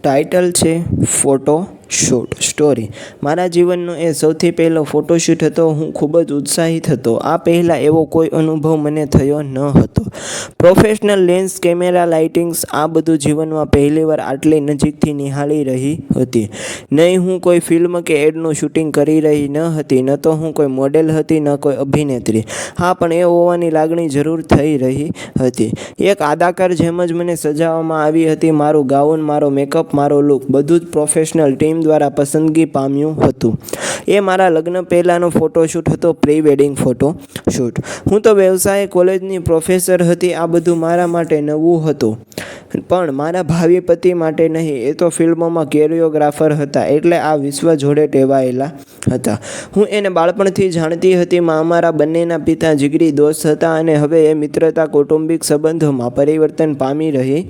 Title છે photo shoot story મારા જીવનનો એ સૌથી પહેલો ફોટોશૂટ હતો. હું ખૂબ જ ઉત્સાહિત હતો. આ પહેલાં એવો કોઈ અનુભવ મને થયો ન હતો. પ્રોફેશનલ લેન્સ કેમેરા લાઇટિંગ્સ આ બધું જીવનમાં પહેલીવાર આટલી નજીકથી નિહાળી રહી હતી. નહીં હું કોઈ ફિલ્મ કે એડનું શૂટિંગ કરી રહી ન હતી, ન તો હું કોઈ મોડેલ હતી, ન કોઈ અભિનેત્રી. હા, પણ એ હોવાની લાગણી જરૂર થઈ રહી હતી. એક અદાકાર જેમ જ મને સજાવવામાં આવી હતી. મારું ગાઉન મારો મેકઅપ મારો લુક બધું જ પ્રોફેશનલ ટીમ દ્વારા પસંદગી પામ્યું હતું. એ મારા લગ્ન પહેલાંનો ફોટોશૂટ હતો પ્રી વેડિંગ ફોટો શૂટ હું તો વ્યવસાય કોલેજની પ્રોફેસર હતી, આ બધું મારા માટે નવું હતું. પણ મારા ભાવિ પતિ માટે નહીં, એ તો ફિલ્મોમાં કેરિયોગ્રાફર હતા, એટલે આ વિશ્વ જોડે ટેવાયેલા હતા. હું એને બાળપણથી જાણતી હતી, માં અમારા બંનેના પિતા જીગરી દોસ્ત હતા અને હવે એ મિત્રતા કૌટુંબિક સંબંધોમાં પરિવર્તન પામી રહી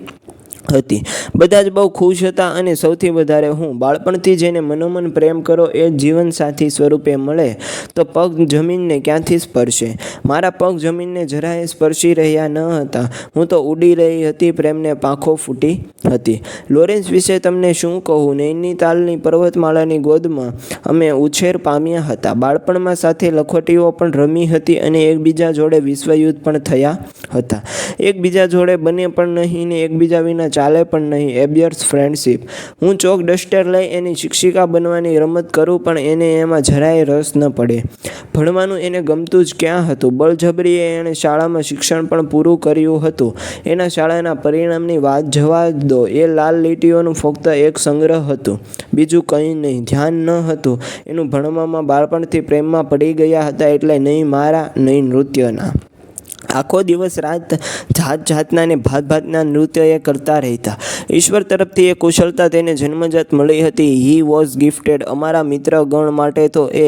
હતી. બધા જ બહુ ખુશ હતા અને સૌથી વધારે હું બાળપણથી જેને મનોમન પ્રેમ કરો એ જીવનસાથી સ્વરૂપે મળે તો પગ જમીનને ક્યાંથી સ્પર્શે? મારા પગ જમીનને જરાય સ્પર્શી રહ્યા ન હતા. હું તો ઉડી રહી હતી, પ્રેમને પાંખો ફૂટી હતી. લોરેન્સ વિશે તમને શું કહું? નૈનીતાલની પર્વતમાળાની ગોદમાં અમે ઉછેર પામ્યા હતા. બાળપણમાં સાથે લખોટીઓ પણ રમી હતી અને એકબીજા જોડે વિશ્વયુદ્ધ પણ થયા હતા. એકબીજા જોડે બને પણ નહીં ને એકબીજા વિના ચાલે પણ નહીં એબિયર્સ ફ્રેન્ડશીપ. હું ચોક ડસ્ટર લઈ એની શિક્ષિકા બનવાની રમત કરું પણ એને એમાં જરાય રસ ન પડે. ભણવાનું એને ગમતું જ ક્યાં હતું? બળજબરીએ એણે શાળામાં શિક્ષણ પણ પૂરું કર્યું હતું. એના શાળાના પરિણામની વાત જવા દો. એ લાલ લીટીઓનું ફક્ત એક સંગ્રહ હતું. બીજું કંઈ નહીં, ધ્યાન ન હતું. એનું ભણવામાં બાળપણથી પ્રેમમાં પડી ગયા હતા એટલે નહીં મારા, નહીં નૃત્યના. આખો દિવસ રાત જાત જાતના અને ભાત ભાતના નૃત્ય એ કરતા રહેતા. ઈશ્વર તરફથી એ કુશળતા તેને જન્મજાત મળી હતી. હી વોઝ ગિફ્ટેડ અમારા મિત્ર ગણ માટે તો એ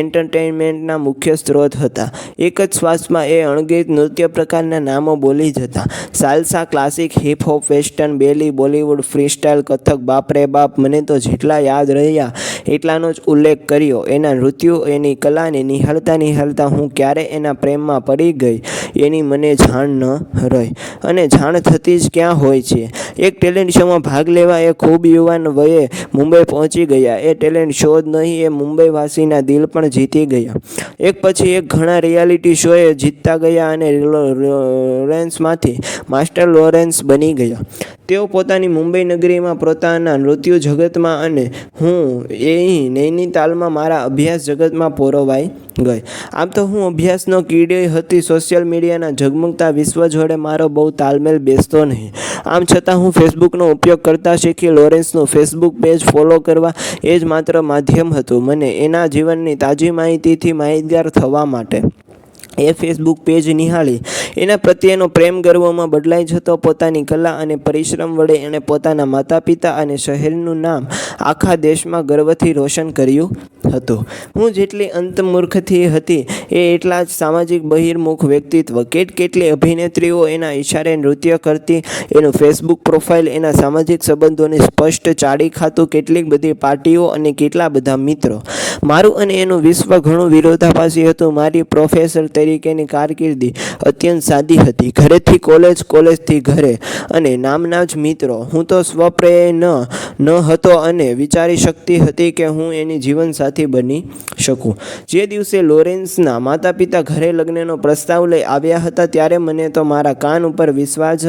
એન્ટરટેનમેન્ટના મુખ્ય સ્ત્રોત હતા. એક જ શ્વાસમાં એ અણગીત નૃત્ય પ્રકારના નામો બોલી જતા salsa classic hip hop western belly Bollywood freestyle Kathak બાપરે બાપ, મને તો જેટલા યાદ રહ્યા એટલાનો જ ઉલ્લેખ કર્યો. એના નૃત્યો એની કલાને નિહાળતા નિહાળતા હું ક્યારે એના પ્રેમમાં પડી ગઈ? એની મને જાણ ન રહી. અને જાણ થતી જ ક્યાં હોય છે? એક ટેલેન્ટ શોમાં ભાગ લેવા એ ખૂબ યુવાન વયે મુંબઈ પહોંચી ગયા. એ ટેલેન્ટ શો જ નહીં, એ મુંબઈવાસીના દિલ પણ જીતી ગયા. એક પછી એક ઘણા રિયાલિટી શોએ જીતતા ગયા અને લોરેન્સમાંથી માસ્ટર લોરેન્સ બની ગયા. તેઓ પોતાની મુંબઈ નગરીમાં પોતાના નૃત્ય જગતમાં અને હું એ નૈનીતાલમાં મારા અભ્યાસ જગતમાં પોરોવાઈ ગઈ. આમ તો હું અભ્યાસનો કીડી હતી સોશિયલ મીડિયાના ઝગમગતા વિશ્વ જોડે મારો બહુ તાલમેલ બેસતો નહીં. આમ છતાં હું ફેસબુકનો ઉપયોગ કરતા શીખી લોરેન્સનું ફેસબુક પેજ ફોલો કરવા એ જ માત્ર માધ્યમ હતું. મને એના જીવનની તાજી માહિતીથી માહિતગાર થવા માટે એ ફેસબુક પેજ નિહાળી એના પ્રત્યેનો પ્રેમ ગર્વમાં બદલાઈ જતો પોતાની કલા અને પરિશ્રમ વડે એણે પોતાના માતા પિતા અને શહેરનું નામ આખા દેશમાં ગર્વથી રોશન કર્યું હતું. હું જેટલી અંતમૂર્ખથી હતી એ એટલા જ સામાજિક બહિર્મુખ વ્યક્તિત્વ. કેટ કેટલી અભિનેત્રીઓ એના ઈશારે નૃત્ય કરતી, એનું ફેસબુક પ્રોફાઇલ, એના સામાજિક સંબંધોની સ્પષ્ટ ચાડી ખાતું કેટલીક બધી પાર્ટીઓ અને કેટલા બધા મિત્રો. મારું અને એનું વિશ્વ ઘણું વિરોધાભાસી હતું. મારી પ્રોફેસર તરીકેની કારકિર્દી અત્યંત સાદી હતી. ઘરેથી કોલેજ કોલેજથી ઘરે. અને નામના જ મિત્રો. હું તો સ્વપ્રેય ન ન હતો અને વિચારી શકતી હતી કે હું એની જીવનસાથી બની શકું. જે દિવસે લોરેન્સના માતા પિતા ઘરે લગ્નનો પ્રસ્તાવ લઈ આવ્યા હતા, ત્યારે મને તો મારા કાન ઉપર વિશ્વાસ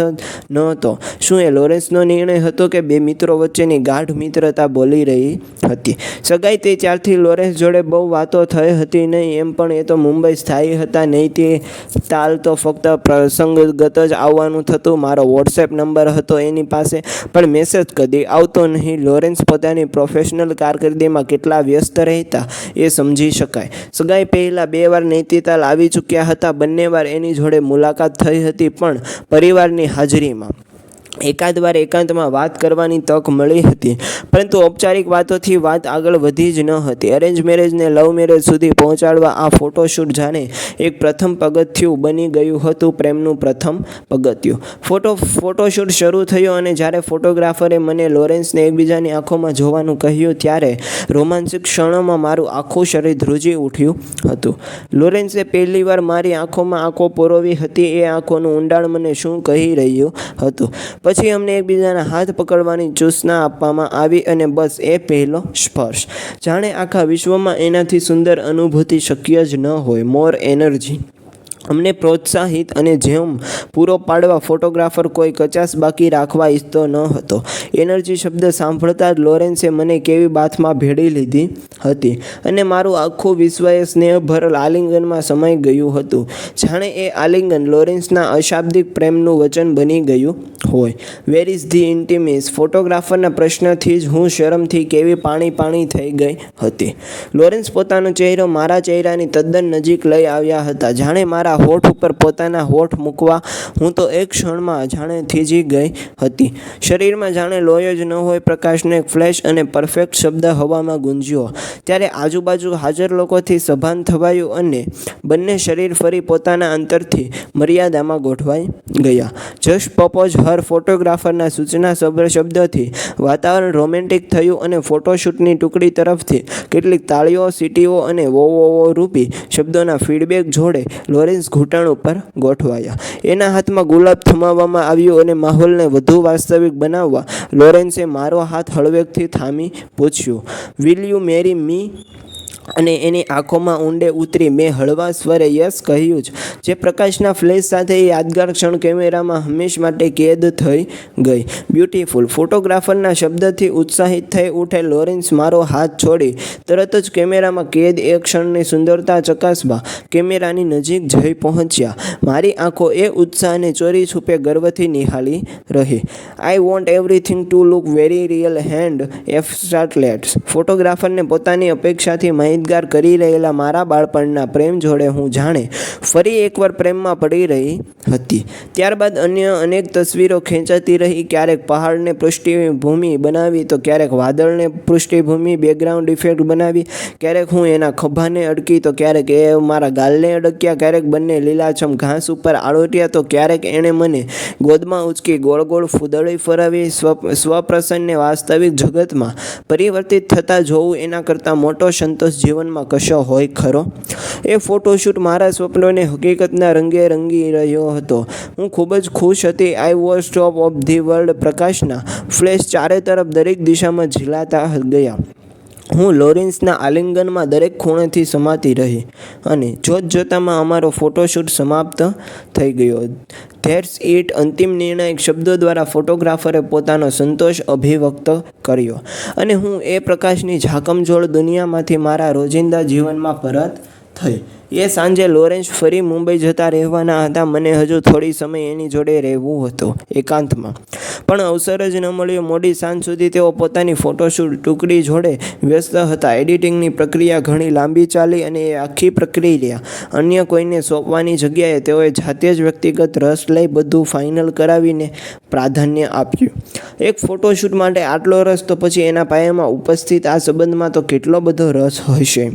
ન હતો શું એ લોરેન્સનો નિર્ણય હતો કે બે મિત્રો વચ્ચેની ગાઢ મિત્રતા બોલી રહી હતી? સગાઈ તે ત્યારથી લોરેન્સ જોડે બહુ વાતો થઈ હતી નહીં, એમ પણ એ તો મુંબઈ સ્થાયી હતા નહીં, તે તાલ તો ફક્ત પ્રસંગગત જ આવવાનું થતું. મારો વોટ્સએપ નંબર હતો એની પાસે, પણ મેસેજ કદી આવતો નહીં. લોરેન્સ પોતાની પ્રોફેશનલ કારકિર્દીમાં કેટલા વ્યસ્ત રહેતા, એ સમજી શકાય. સગાઈ પહેલાં બે વાર નૈતિતાલ આવી ચૂક્યા હતા. બંને વાર એની જોડે મુલાકાત થઈ હતી પણ પરિવારની હાજરીમાં. એકાદ વાર એકાંતમાં વાત કરવાની તક મળી હતી. પરંતુ ઔપચારિક વાતોથી વાત આગળ વધી જ ન હતી. અરેન્જ મેરેજને લવ મેરેજ સુધી પહોંચાડવા આ ફોટોશૂટ જાણે એક પ્રથમ પગથિયું બની ગયું હતું પ્રેમનું પ્રથમ પગથિયું. ફોટો ફોટોશૂટ શરૂ થયો અને જ્યારે ફોટોગ્રાફરે મને લોરેન્સને એકબીજાની આંખોમાં જોવાનું કહ્યું ત્યારે રોમાંચિક ક્ષણોમાં મારું આખું શરીર ધ્રુજી ઉઠ્યું હતું. લોરેન્સે પહેલીવાર મારી આંખોમાં આંખો પોરોવી હતી. એ આંખોનું ઊંડાણ મને શું કહી રહ્યું હતું? પછી અમને એકબીજાના હાથ પકડવાની જોસના આપવામાં આવી અને બસ એ પહેલો સ્પર્શ. જાણે આખા વિશ્વમાં એનાથી સુંદર અનુભૂતિ શક્ય જ ન હોય. મોર એનર્જી અમને પ્રોત્સાહિત અને જેમ પૂરો પાડવા ફોટોગ્રાફર કોઈ કચાશ બાકી રાખવા ઈચ્છતો ન હતો. એનર્જી શબ્દ સાંભળતા જ લોરેન્સે મને કેવી બાથમાં ભેળી લીધી હતી અને મારું આખું વિશ્વ એ સ્નેહભર આલિંગનમાં સમાઈ ગયું હતું. જાણે એ આલિંગન લોરેન્સના અશાબ્દિક પ્રેમનું વચન બની ગયું હોય. વેર ઇઝ ધી ઇન્ટિમિસ ફોટોગ્રાફરના પ્રશ્નથી જ હું શરમથી કેવી પાણી પાણી થઈ ગઈ હતી. લોરેન્સ પોતાનો ચહેરો મારા ચહેરાની તદ્દન નજીક લઈ આવ્યા હતા. જાણે મારા હોઠ ઉપર પોતાના હોઠ મૂકવા. હું તો એક ક્ષણમાં જાણે થીજી ગઈ હતી. શરીરમાં જાણે લોહી જ ન હોય, પ્રકાશનો એક ફ્લેશ અને પરફેક્ટ શબ્દ હવામાં ગુંજ્યો. ત્યારે આજુબાજુ હાજર લોકોથી સભાન થવાયું અને બંને શરીર ફરી પોતાના અંતરથી મર્યાદામાં ગોઠવાઈ ગયા. જશ પપોઝ હર ફોટોગ્રાફરના સૂચના સભ્ય શબ્દથી વાતાવરણ રોમેન્ટિક થયું અને ફોટોશૂટની ટુકડી તરફથી કેટલીક તાળીઓ, સીટીઓ અને વો વો વો રૂપી શબ્દોના ફીડબેક જોડે લોરેન્સ ઘૂંટણ ઉપર ગોઠવાયા. એના હાથમાં ગુલાબ થમાવવામાં આવ્યો અને માહોલને વધુ વાસ્તવિક બનાવવા લોરેન્સે મારો હાથ હળવેકથી થામી પૂછ્યું વિલ યુ મેરી મી અને એની આંખોમાં ઊંડે ઉતરી મેં હળવા સ્વરે યસ કહ્યું જ. જે પ્રકાશના ફ્લેશ સાથે એ યાદગાર ક્ષણ કેમેરામાં હંમેશ માટે કેદ થઈ ગઈ. બ્યુટીફુલ ફોટોગ્રાફરના શબ્દથી ઉત્સાહિત થઈ ઉઠે લોરેન્સ, મારો હાથ છોડી. તરત જ કેમેરામાં કેદ એ ક્ષણની સુંદરતા ચકાસવા કેમેરાની નજીક જઈ પહોંચ્યા. મારી આંખો એ ઉત્સાહને ચોરી છૂપે ગર્વથી નિહાળી રહી. I want everything to look very real and effortless ફોટોગ્રાફરને પોતાની અપેક્ષાથી માહિતગાર કરી રહેલા મારા બાળપણના પ્રેમ જોડે હું જાણે ફરી એકવાર પ્રેમમાં પડી રહી હતી. ત્યારબાદ અન્ય અનેક તસવીરો ખેંચાતી રહી. ક્યારેક પહાડને પૃષ્ઠભૂમિ બનાવી તો ક્યારેક વાદળને પૃષ્ઠભૂમિ બેકગ્રાઉન્ડ ઇફેક્ટ બનાવી. ક્યારેક હું એના ખભાને અડકી તો ક્યારેક એ મારા ગાલને અડક્યા. ક્યારેક બંને લીલાછમ ઘાસ ઉપર આળોટ્યા તો ક્યારેક એણે મને ગોદમાં ઉચકી ગોળ ગોળ ફૂદળી ફરાવી. સ્વ સ્વપ્રસન્નને વાસ્તવિક જગતમાં પરિવર્તિત થતાં જોવું એના કરતાં મોટો સંતોષ જીવનમાં કશો હોય ખરો? એ ફોટોશૂટ મારા સ્વપ્નોને હકીકતના રંગે રંગી રહ્યો હતો. હું ખૂબ જ ખુશ હતી. I was top of the world પ્રકાશના ફ્લેશ ચારે તરફ દરેક દિશામાં ઝીલાતા ગયા. હું લોરેન્સના આલિંગનમાં દરેક ખૂણેથી સમાતી રહી અને જોત જોતામાં અમારો ફોટોશૂટ સમાપ્ત થઈ ગયો. ધેટ્સ ઇટ અંતિમ નિર્ણાયક શબ્દો દ્વારા ફોટોગ્રાફરે પોતાનો સંતોષ અભિવ્યક્ત કર્યો. અને હું એ પ્રકાશની ઝાકમઝોળ દુનિયામાંથી મારા રોજિંદા જીવનમાં પરત થઈ. એ સાંજે લોરેન્સ ફરી મુંબઈ જતા રહેવાના હતા. મને હજુ થોડી સમય એની જોડે રહેવું હતું. એકાંતમાં. પણ અવસર જ ન મળ્યો. મોડી સાંજ સુધી તેઓ પોતાની ફોટોશૂટ ટુકડી જોડે વ્યસ્ત હતા. એડિટિંગની પ્રક્રિયા ઘણી લાંબી ચાલી અને એ આખી પ્રક્રિયા અન્ય કોઈને સોંપવાની જગ્યાએ તેઓએ જાતે જ વ્યક્તિગત રસ લઈ બધું ફાઇનલ કરાવીને પ્રાધાન્ય આપ્યું. એક ફોટોશૂટ માટે આટલો રસ તો પછી એના પાયામાં ઉપસ્થિત આ સંબંધમાં તો કેટલો બધો રસ હશે?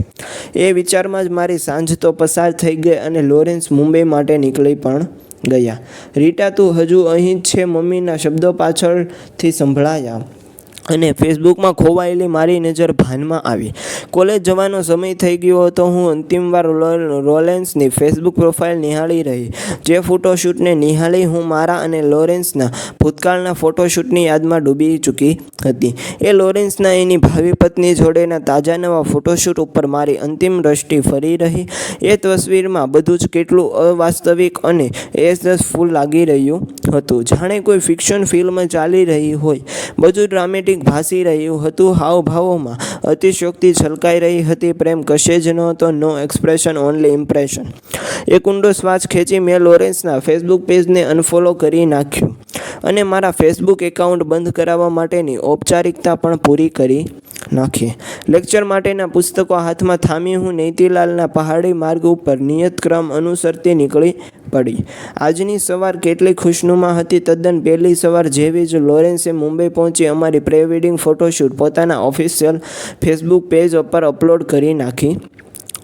એ વિચારમાં જ મારી સાંજ તો પસાર થઈ ગઈ અને લોરેન્સ મુંબઈ માટે નીકળી પણ ગયા. રીટા તું હજુ અહીં જ છે મમ્મીના શબ્દો પાછળથી સંભળાયા અને ફેસબુકમાં ખોવાયેલી મારી નજર ભાનમાં આવી. કોલેજ જવાનો સમય થઈ ગયો હતો. હું અંતિમવાર રોલેન્સની ફેસબુક પ્રોફાઇલ નિહાળી રહી. જે ફોટોશૂટને નિહાળી હું મારા અને લોરેન્સના ભૂતકાળના ફોટોશૂટની યાદમાં ડૂબી ચૂકી હતી. એ લોરેન્સના એની ભાવિ પત્ની જોડેના તાજા નવા ફોટોશૂટ ઉપર મારી અંતિમ દ્રષ્ટિ ફરી રહી. એ તસવીરમાં બધું જ કેટલું અવાસ્તવિક અને એસફૂલ લાગી રહ્યું હતું. જાણે કોઈ ફિક્શન ફિલ્મ ચાલી રહી હોય. બધું ડ્રામેટિક ભાસી રહ્યું હતું હાવભાવોમાં. અતિશયોક્તિ છલકાઈ રહી હતી. પ્રેમ કશે જ નહોતો. No expression, only impression. એક ઊંડો શ્વાસ ખેંચી મેં લોરેન્સના ફેસબુક પેજને અનફોલો કરી નાખ્યું અને મારા ફેસબુક એકાઉન્ટ બંધ કરાવવા માટેની ઔપચારિકતા પણ પૂરી કરી નાખી. લેક્ચર માટેના પુસ્તકો હાથમાં થામી હું નૈતિલાલના પહાડી માર્ગ ઉપર નિયત ક્રમ અનુસરતી નીકળી પડી. આજની સવાર કેટલી ખુશનુમા હતી, તદ્દન પહેલી સવાર જેવી જ લોરેન્સે મુંબઈ પહોંચી અમારી પ્રી વેડિંગ ફોટોશૂટ પોતાના ઓફિશિયલ ફેસબુક પેજ ઉપર અપલોડ કરી નાખી.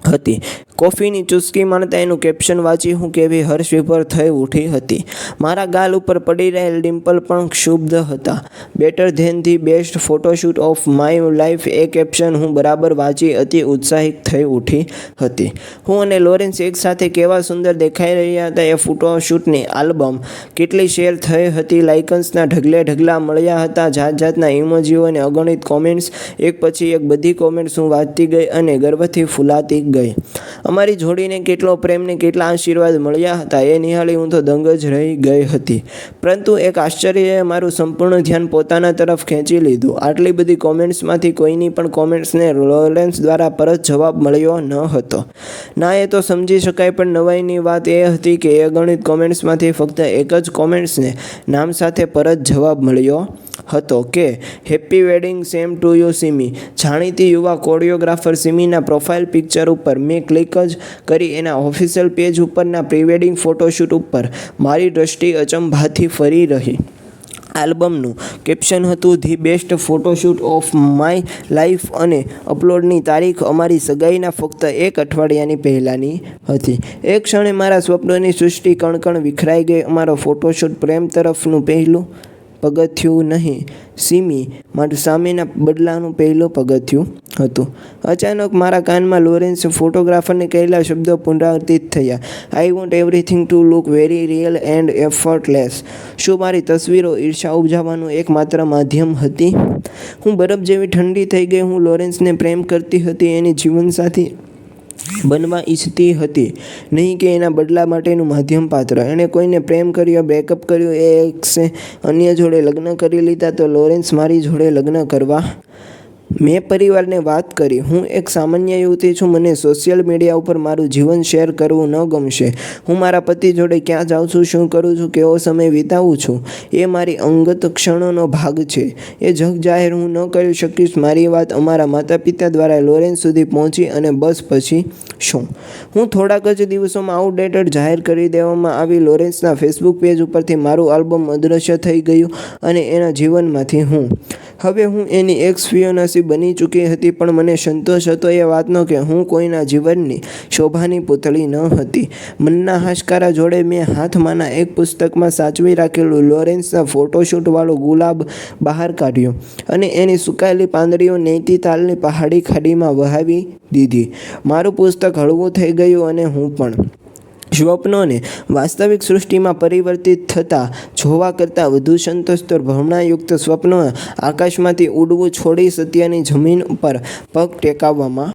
હતી. કોફીની ચુસ્કી માણતા એનું કેપ્શન વાંચી હું કેવી હર્ષવિભર થઈ ઉઠી હતી. મારા ગાલ ઉપર પડી રહેલ ડિમ્પલ પણ ક્ષુબ્ધ હતા. Better than the best photoshoot of my life A caption હું બરાબર વાંચી અતિ ઉત્સાહિત થઈ ઉઠી હતી. હું અને લોરેન્સ એકસાથે કેવા સુંદર દેખાઈ રહ્યા હતા એ ફોટોશૂટની આલ્બમ. કેટલી શેર થઈ હતી લાઇકન્સના ઢગલે ઢગલા મળ્યા હતા જાત જાતના ઇમોજીઓ અને અગણિત કોમેન્ટ્સ એક પછી એક બધી કોમેન્ટ્સ હું વાંચતી ગઈ અને ગર્વથી ફૂલાતી ગઈ. અમારી જોડીને કેટલો પ્રેમ ને કેટલા આશીર્વાદ મળ્યા હતા, એ નિહાળી હું તો દંગ જ રહી ગઈ હતી. પરંતુ એક આશ્ચર્યએ મારું સંપૂર્ણ ધ્યાન પોતાના તરફ ખેંચી લીધું. આટલી બધી કોમેન્ટ્સમાંથી કોઈની પણ કોમેન્ટ્સને લોરેન્સ દ્વારા પરત જવાબ મળ્યો ન હતો. ના, એ તો સમજી શકાય, પણ નવાઈની વાત એ હતી કે એ ગણિત કોમેન્ટ્સમાંથી ફક્ત એક જ કોમેન્ટ્સને નામ સાથે પરત જવાબ મળ્યો. હતો કે happy wedding same to you Simi જાણીતી યુવા કોરિયોગ્રાફર સિમીના પ્રોફાઇલ પિક્ચર ઉપર મેં ક્લિક જ કરી એના ઓફિશિયલ પેજ ઉપરના પ્રી વેડિંગ ફોટોશૂટ ઉપર. મારી દ્રષ્ટિ અચંભાથી ફરી રહી. આલ્બમનું કેપ્શન હતું the best photoshoot of my life અને અપલોડની તારીખ અમારી સગાઈના ફક્ત એક અઠવાડિયાની પહેલાંની હતી. એક ક્ષણે મારા સ્વપ્નોની સૃષ્ટિ કણકણ વિખરાઈ ગઈ. અમારો ફોટોશૂટ પ્રેમ તરફનું પહેલું પગથિયું નહીં. સિમી માટે સામેના બદલાનું પહેલું પગથિયું હતું. અચાનક મારા કાનમાં લોરેન્સ ફોટોગ્રાફરને કહેલા શબ્દો પુનરાવર્તિત થયા. I want everything to look very real and effortless શું મારી તસવીરો ઈર્ષા ઉપજાવવાનું એકમાત્ર માધ્યમ હતી? હું બરફ જેવી ઠંડી થઈ ગઈ, હું લોરેન્સને પ્રેમ કરતી હતી, એની જીવનસાથી બનવા ઈચ્છતી હતી. નહીં કે એના બદલા માટેનું માધ્યમ પાત્ર. એણે કોઈને પ્રેમ કર્યો બ્રેકઅપ કર્યું, એ એક્સે અન્ય જોડે લગ્ન કરી લીધા તો લોરેન્સ મારી જોડે લગ્ન કરવા મેં પરિવારને વાત કરી. હું એક સામાન્ય યુવતી છું. મને સોશિયલ મીડિયા ઉપર મારું જીવન શેર કરવું ન ગમશે. હું મારા પતિ જોડે ક્યાં જાઉં છું, શું કરું છું, કેવો સમય વિતાવું છું, એ મારી અંગત ક્ષણોનો ભાગ છે. એ જગ જાહેર હું ન કરી શકીશ. મારી વાત અમારા માતા પિતા દ્વારા લોરેન્સ સુધી પહોંચી અને બસ પછી શું? હું થોડાક જ દિવસોમાં આઉટડેટેડ જાહેર કરી દેવામાં આવી. લોરેન્સના ફેસબુક પેજ ઉપરથી મારું આલ્બમ અદૃશ્ય થઈ ગયું અને એના જીવનમાંથી હું. હવે હું એની એક્સ ફિયોનાસી બની ચૂકી હતી, પણ મને સંતોષ હતો એ વાતનો કે હું કોઈના જીવનની શોભાની પૂતળી ન હતી. મનના હાશકારા જોડે મેં હાથમાંના એક પુસ્તકમાં સાચવી રાખેલું લોરેન્સના ફોટોશૂટવાળો ગુલાબ બહાર કાઢ્યો અને એની સુકાયેલી પાંદડીઓ નૈતીતાલની પહાડી ખાડીમાં વહાવી દીધી. મારું પુસ્તક હળવું થઈ ગયું અને હું પણ સ્વપ્નોને વાસ્તવિક સૃષ્ટિમાં પરિવર્તિત થતાં જોવા કરતાં વધુ સંતોષતર ભ્રમણાયુક્ત સ્વપ્નો આકાશમાંથી ઉડવું છોડી સત્યની જમીન ઉપર પગ ટેકાવવામાં